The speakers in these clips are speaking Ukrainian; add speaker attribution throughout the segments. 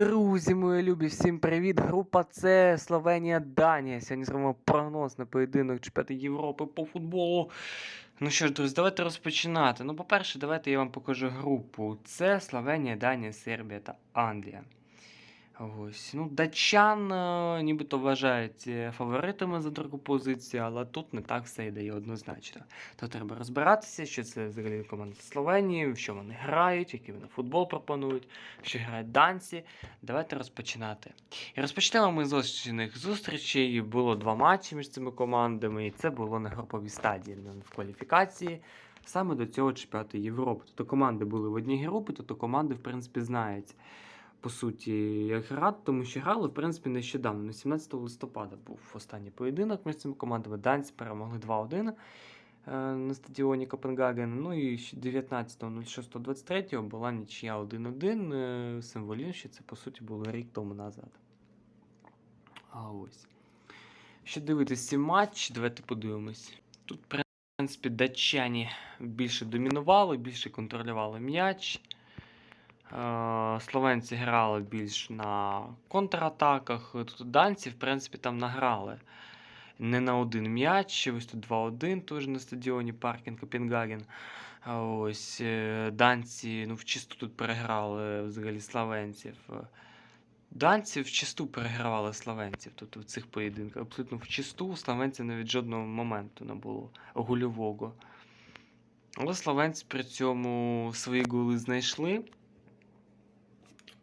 Speaker 1: Друзі, мої любі, всім привіт! Група С, Словенія, Данія. Сьогодні зробимо прогноз на поєдинок чемпіонату Європи по футболу. Ну що ж, друзі, давайте розпочинати. Ну, по-перше, давайте я вам покажу групу. Це Словенія, Данія, Сербія та Англія. Ось. Ну, датчан е, нібито вважають фаворитами за другу позицію, але тут не так все йде однозначно. То треба розбиратися, що це взагалі команда Словенії, в що вони грають, який вони футбол пропонують, що грають данці. Давайте розпочинати. І розпочнемо ми з очних зустрічей. Було два матчі між цими командами, і це було на груповій стадії в кваліфікації. Саме до цього чемпіонату Європи. Тобто команди були в одній групі, тобто команди, в принципі, знають по суті, як грати, тому що грали, в принципі, нещодавно. 17 листопада був останній поєдинок між цими командами. Данці перемогли 2-1 е, на стадіоні Копенгаген. Ну і 19.06.23 була нічия 1-1. е, що це, по суті, було рік тому назад. А ось. Що дивитися ці матчі, давайте подивимось. Тут, в принципі, датчані більше домінували, більше контролювали м'яч. Е, Словенці грали більш на контратаках. Тут данці, в принципі, там награли не на один м'яч. Ось тут 2-1 теж на стадіоні Паркінг Копенгаген. Ось е, данці ну, вчисту тут переграли взагалі словенців. Е, Данці вчисту перегравали словенців тут в цих поєдинках. Абсолютно вчисту у словенців навіть жодного моменту не було гольового. Але словенці при цьому свої голи знайшли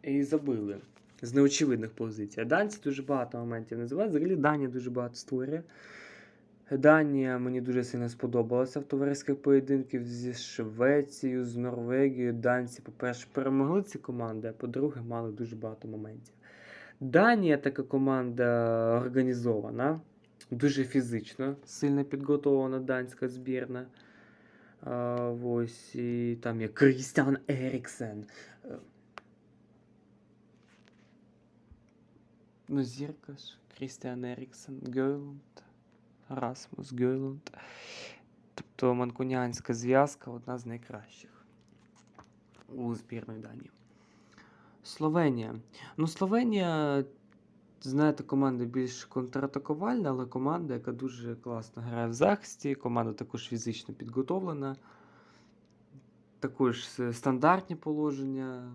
Speaker 1: і забили. З неочевидних позицій. А данці дуже багато моментів називають. Взагалі Данія дуже багато створює. Данія мені дуже сильно сподобалася в товариських поєдинків зі Швецією, з Норвегією. Данці, по-перше, перемогли ці команди, а по-друге, мали дуже багато моментів. Данія така команда організована, дуже фізично, сильно підготовлена данська збірна. Ось, і там є Крістіан Еріксен. Ну, зірка Крістіан Еріксен, Гейлунд, Расмус Гейлунд. Тобто манкуніанська зв'язка одна з найкращих у збірної Данії. Словенія. Ну, Словенія, знаєте, команда більш контратакувальна, але команда, яка дуже класно грає в захисті. Команда також фізично підготовлена. Також стандартні положення.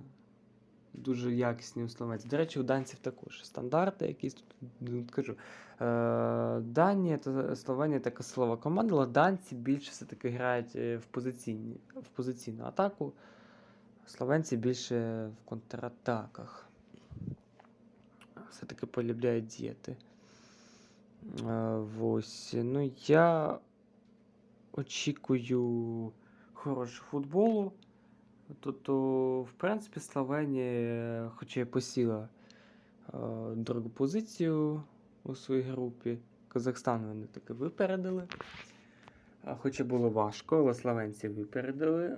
Speaker 1: Дуже якісні у словенців. До речі, у данців також стандарти якісь тут ну, кажу. Е, Данія та Словенія така силова команда, але данці більше все-таки грають е, в, позиційні, в позиційну атаку. Словенці більше в контратаках. Все-таки полюбляють діяти. Е, Ось. Ну, я очікую хорошого футболу. Тобто, в принципі, Словенія, хоча й посіла е, другу позицію у своїй групі. Казахстан вони таки випередили. Хоча було важко, але словенці випередили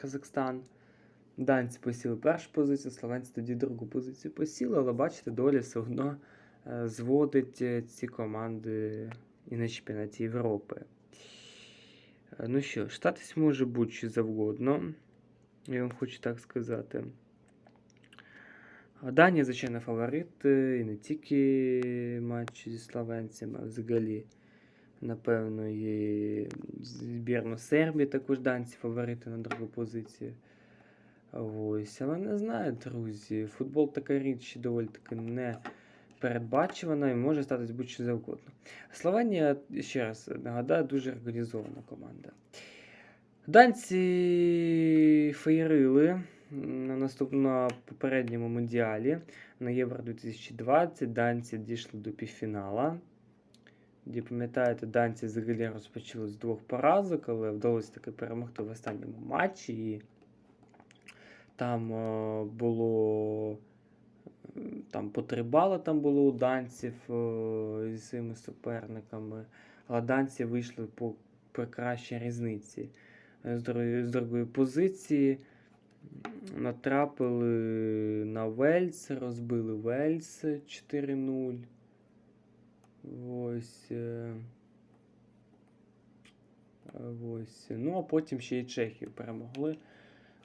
Speaker 1: Казахстан. Данці посіли першу позицію, словенці тоді другу позицію посіли, але бачите, доля все одно е, зводить е, ці команди і на чемпіонаті Європи. Е, Ну що, ж, статись може що завгодно. Я вам хочу так сказати. Данія, звичайно, фаворит, е, і не тільки матчі зі словенцями, а взагалі, напевно, і збірну Сербії також данці фаворити на другу позицію. Ось, але не знаю, друзі. Футбол така річ доволі таки не передбачувана і може статись будь-що завгодно. Словенія, ще раз нагадаю, дуже організована команда. Данці феєрили на наступ... на попередньому мундіалі на Євро 2020. Данці дійшли до півфінала. Де, пам'ятаєте, данці взагалі розпочали з двох поразок, але вдалося таки перемогти в останньому матчі. І там е, було там по три бали там було у данців е, зі своїми суперниками. Але данці вийшли по прекращій різниці. З другої, позиції натрапили на Вельс, розбили Вельс 4-0. Ось. е, Ось. Ну, а потім ще й Чехію перемогли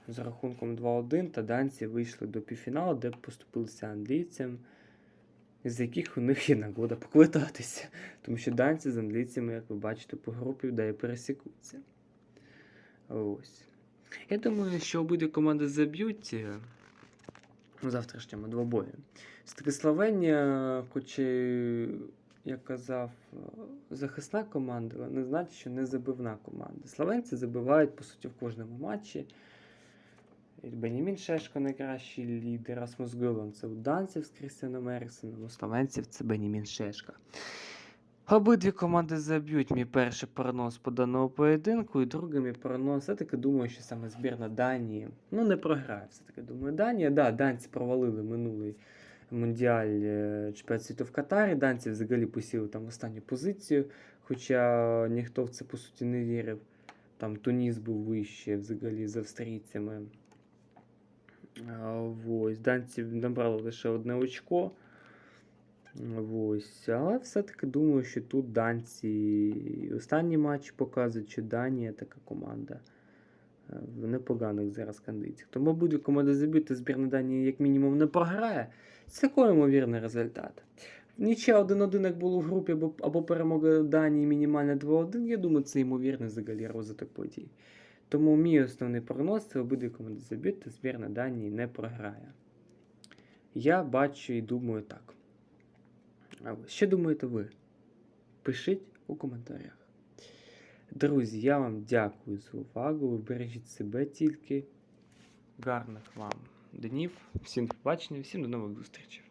Speaker 1: з рахунком 2-1, та данці вийшли до півфіналу, де поступилися англійцям, з яких у них є нагода поквитатися. Тому що данці з англійцями, як ви бачите, по групі де пересікуться. Ось. Я думаю, що обидві команди заб'ють е, у завтрашньому двобої. Все-таки Словенія, хоч і, як казав, е, захисна команда, але не значить, що не забивна команда. Словенці забивають, по суті, в кожному матчі. Бенімін Шешко найкращий лідер, Расмус Гулан це у данців з Крістіаном Еріксоном, у словенців це Бенімін Шешка. Обидві команди заб'ють мій перший прогноз по даному поєдинку, і другий мій прогноз. Я таки думаю, що саме збірна Данії ну не програє. Все-таки думаю, Данія. Да, данці провалили минулий мундіаль е, світу в Катарі. Данці взагалі посіли там останню позицію, хоча ніхто в це по суті не вірив. Там Туніс був вище взагалі з австрійцями. Ось, данці набрали лише одне очко. Ось. Але все-таки думаю, що тут данці останній матч показують, що Данія така команда е, в непоганих зараз кондиціях. Тому буде команда забити, збірна Данії як мінімум не програє. Це такий ймовірний результат. Нічия 1-1, як було в групі, або, або перемога Данії мінімальна 2-1, я думаю, це ймовірний взагалі розвиток подій. Тому мій основний прогноз це обидві команди забити, збірна Данії не програє. Я бачу і думаю так. Що думаєте ви? Пишіть у коментарях. Друзі, я вам дякую за увагу. Бережіть себе тільки. Гарних вам днів. Всім побачення, всім до нових зустрічей.